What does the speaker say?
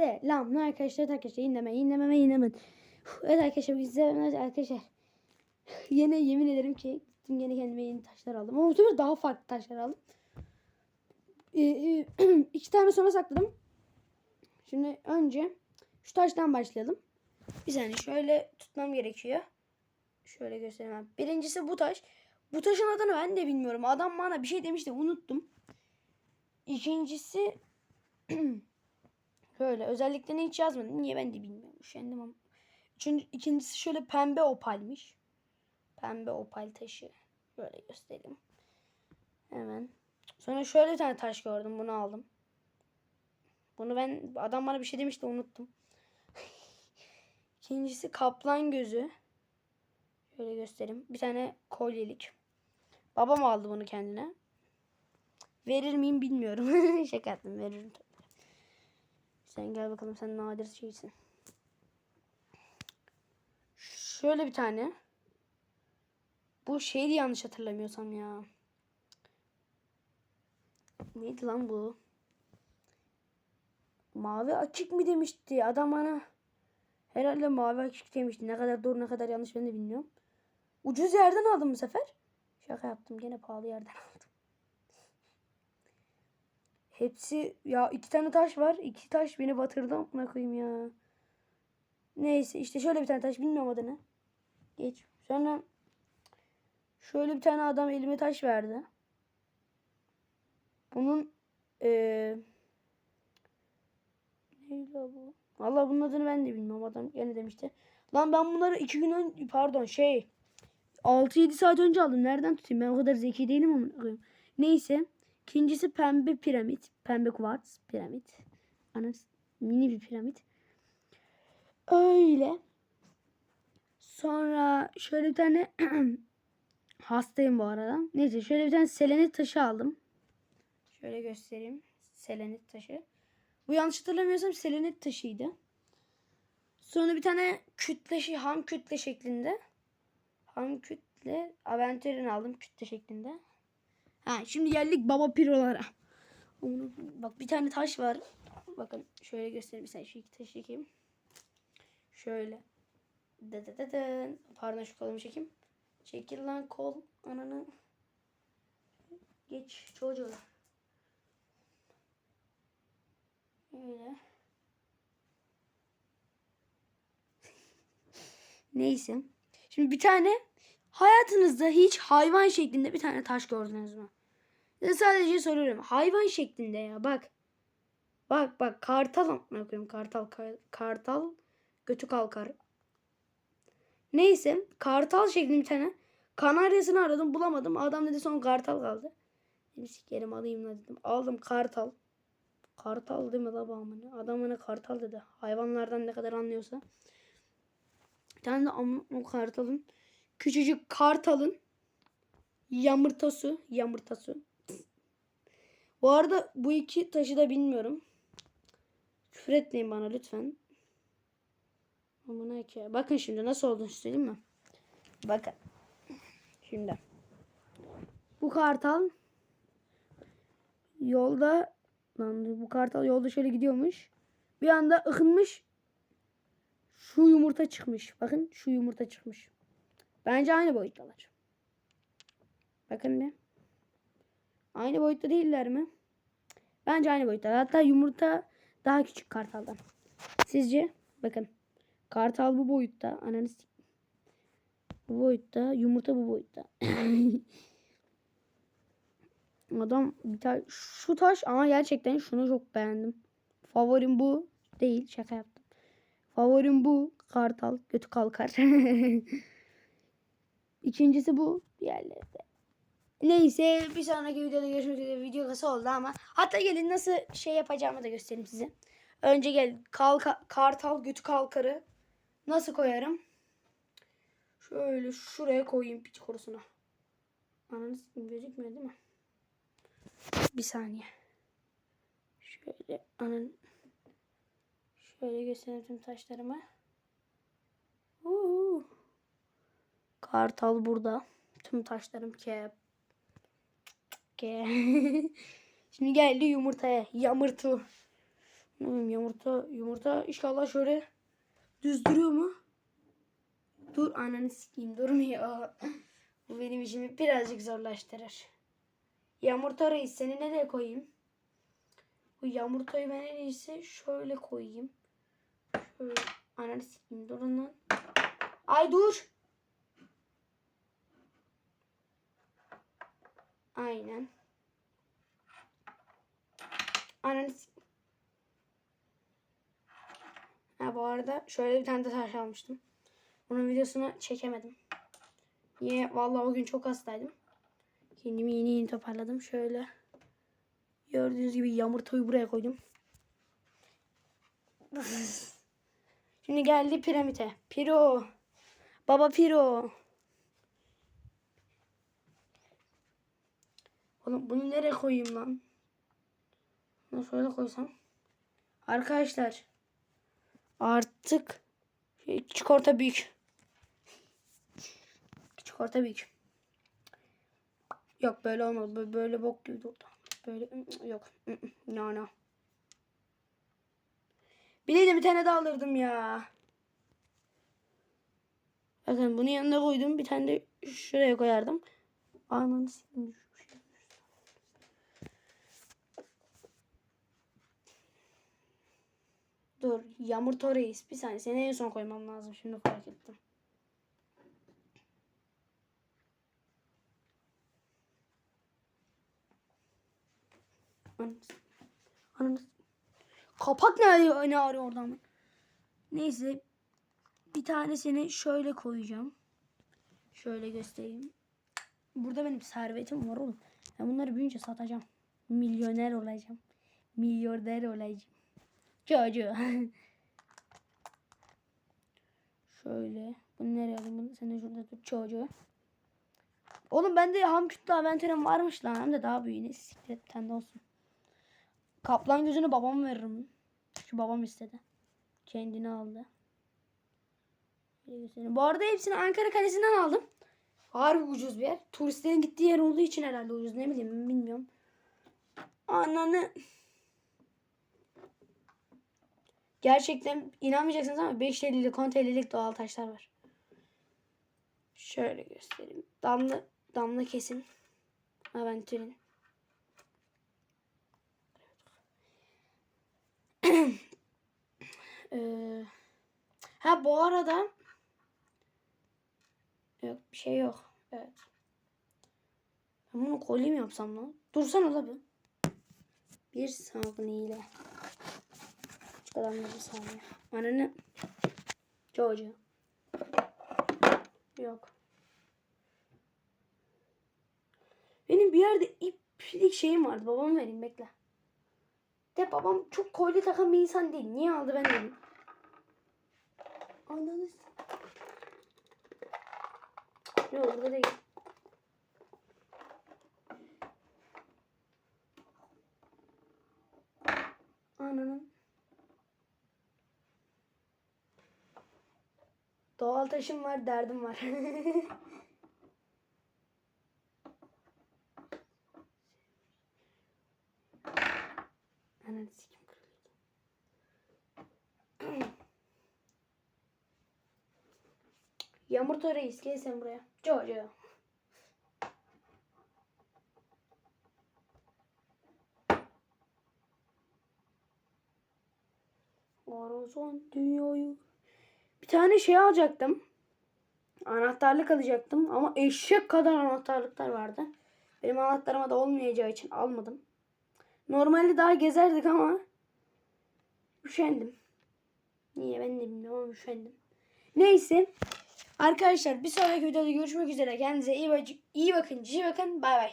Selam arkadaşlar arkadaşlar inleme inlememe inlemen. Evet arkadaşlar biz de arkadaşlar. Yine yemin ederim ki gittim yine kendime yeni taşlar aldım. Ama bu sefer daha farklı taşlar aldım. Ee, e, iki tane sonra sakladım. Şimdi önce şu taştan başlayalım. Bir saniye şöyle tutmam gerekiyor. Şöyle göstereyim. Birincisi bu taş. Bu taşın adını ben de bilmiyorum. Adam bana bir şey demişti unuttum. İkincisi Böyle özelliklerini hiç yazmadım. Niye ben de bilmiyorum. Üşendim ama. Üçüncü, ikincisi şöyle pembe opalmiş. Pembe opal taşı. Böyle göstereyim. Hemen. Sonra şöyle bir tane taş gördüm. Bunu aldım. Bunu ben adam bana bir şey demişti unuttum. İkincisi kaplan gözü. Şöyle göstereyim. Bir tane kolyelik. Babam aldı bunu kendine. Verir miyim bilmiyorum. Şaka yaptım veririm. Sen gel bakalım sen nadir şeysin. Şöyle bir tane. Bu şeydi yanlış hatırlamıyorsam ya. Neydi lan bu? Mavi açık mı demişti adam bana. Herhalde mavi açık demişti. Ne kadar doğru ne kadar yanlış ben de bilmiyorum. Ucuz yerden aldım bu sefer. Şaka yaptım. Gene pahalı yerden aldım. Hepsi ya iki tane taş var. İki taş beni batırdı amına koyayım ya. Neyse işte şöyle bir tane taş bilmiyorum adını. Geç. Sonra şöyle bir tane adam elime taş verdi. Bunun eee neydi bu? Valla bunun adını ben de bilmiyorum. Adam gene demişti. Lan ben bunları iki gün önce pardon şey 6-7 saat önce aldım. Nereden tutayım? Ben o kadar zeki değilim ama. Neyse. İkincisi pembe piramit. Pembe kuvars piramit. Anas mini bir piramit. Öyle. Sonra şöyle bir tane hastayım bu arada. Neyse şöyle bir tane selenit taşı aldım. Şöyle göstereyim. Selenit taşı. Bu yanlış hatırlamıyorsam selenit taşıydı. Sonra bir tane kütle şey, ham kütle şeklinde. Ham kütle Aventure'in aldım kütle şeklinde. Ha şimdi geldik baba pirolara. Bak bir tane taş var. Bakın şöyle göstereyim. Sen şu iki taşı çekeyim. Şöyle. Dı dı dı dı. Pardon şu kolumu çekeyim. Çekil lan kol. Ananı. Geç çocuğu. Öyle. Neyse. Şimdi bir tane hayatınızda hiç hayvan şeklinde bir tane taş gördünüz mü? Ya sadece soruyorum. Hayvan şeklinde ya bak. Bak bak kartal amına koyayım kartal kar- kartal götü kalkar. Neyse kartal şeklinde bir tane kanaryasını aradım bulamadım. Adam dedi son kartal kaldı. Dedim sikerim alayım da dedim. Aldım kartal. Kartal değil mi la bu amına? Adam bana kartal dedi. Hayvanlardan ne kadar anlıyorsa. Bir tane de o kartalın küçücük kartalın yamırtası yamırtası. Bu arada bu iki taşı da bilmiyorum. Küfür etmeyin bana lütfen. Amına ki. Bakın şimdi nasıl olduğunu söyleyeyim mi? Bakın. Şimdi. Bu kartal yolda lan bu kartal yolda şöyle gidiyormuş. Bir anda ıkınmış. Şu yumurta çıkmış. Bakın şu yumurta çıkmış. Bence aynı boyuttalar. Bakın bir. Aynı boyutta değiller mi? Bence aynı boyutta. Hatta yumurta daha küçük kartaldan. Sizce? Bakın. Kartal bu boyutta. Ananı Bu boyutta. Yumurta bu boyutta. Adam bir tane şu taş ama gerçekten şunu çok beğendim. Favorim bu değil. Şaka yaptım. Favorim bu. Kartal. Götü kalkar. İkincisi bu. Diğerleri. Neyse bir sonraki videoda görüşmek üzere. Video kısa oldu ama. Hatta gelin nasıl şey yapacağımı da göstereyim size. Önce gel kalka, kartal götü kalkarı nasıl koyarım? Şöyle şuraya koyayım piç korusuna. Ananı s**eyim, gözükmüyor değil mi? Bir saniye. Şöyle anan şöyle göstereyim tüm taşlarımı. Uuu. Kartal burada. Tüm taşlarım kep. Ke. Şimdi geldi yumurtaya. Yamırtı. Bileyim yumurta yumurta inşallah şöyle düz duruyor mu? Dur ananı sikeyim durmuyor. Bu benim işimi birazcık zorlaştırır. Yumurta reis seni nereye koyayım? Bu yumurtayı ben en iyisi şöyle koyayım. Şöyle ananı sikeyim durun lan. Ay dur. Aynen. Ananı s- Ha bu arada şöyle bir tane de taş almıştım. Bunun videosunu çekemedim. Niye? Vallahi o gün çok hastaydım. Kendimi yeni yeni toparladım. Şöyle. Gördüğünüz gibi yumurtayı buraya koydum. Şimdi geldi piramite. Piro. Baba Piro. Oğlum bunu nereye koyayım lan? Bunu şöyle koysam. Arkadaşlar. Artık şey, orta büyük. Orta büyük. Yok böyle olmadı. Böyle, bok gibi durdu. Böyle yok. No no. Bileydim bir tane daha alırdım ya. Bakın bunu yanına koydum. Bir tane de şuraya koyardım. Ananı sikeyim. Dur. Yağmurta reis. Bir saniye. Seni en son koymam lazım. Şimdi fark ettim. Ananı Ananı Kapak ne ne arıyor oradan? Neyse. Bir tanesini şöyle koyacağım. Şöyle göstereyim. Burada benim servetim var oğlum. Ben bunları büyüyünce satacağım. Milyoner olacağım. Milyarder olacağım. Çocuğu. Şöyle. Bunu nereye alayım? Bunu sen de şurada tut çocuğu. Oğlum bende ham kütle aventerim varmış lan. Hem de daha büyüğünü. Siktir et bir tane de olsun. Kaplan gözünü babam veririm. Şu babam istedi. Kendini aldı. Bu arada hepsini Ankara Kalesi'nden aldım. Harbi ucuz bir yer. Turistlerin gittiği yer olduğu için herhalde ucuz. Ne bileyim bilmiyorum. Ananı. Gerçekten inanmayacaksınız ama 5 TL'lik 10 TL'lik doğal taşlar var. Şöyle göstereyim. Damla damla kesin. Aventurin. Ee, ha bu arada yok bir şey yok. Evet. Ben bunu kolye yapsam lan? Dursana la bir. Bir saniye. Adamla bir saniye. Ananı. Çocuğu. Yok. Benim bir yerde iplik şeyim vardı. Babam vereyim bekle. De babam çok kolye takan bir insan değil. Niye aldı ben dedim. Ananı Yok burada değil. Ananın. Doğal taşım var, derdim var. Ananı sikim. Yağmurta reis gel sen buraya. Jojo. Arazon dünyayı. Bir tane şey alacaktım. Anahtarlık alacaktım ama eşek kadar anahtarlıklar vardı. Benim anahtarıma da olmayacağı için almadım. Normalde daha gezerdik ama üşendim. Niye ben de bilmiyorum ama üşendim. Neyse. Arkadaşlar bir sonraki videoda görüşmek üzere. Kendinize iyi, bak iyi bakın. iyi bakın. Bay bay.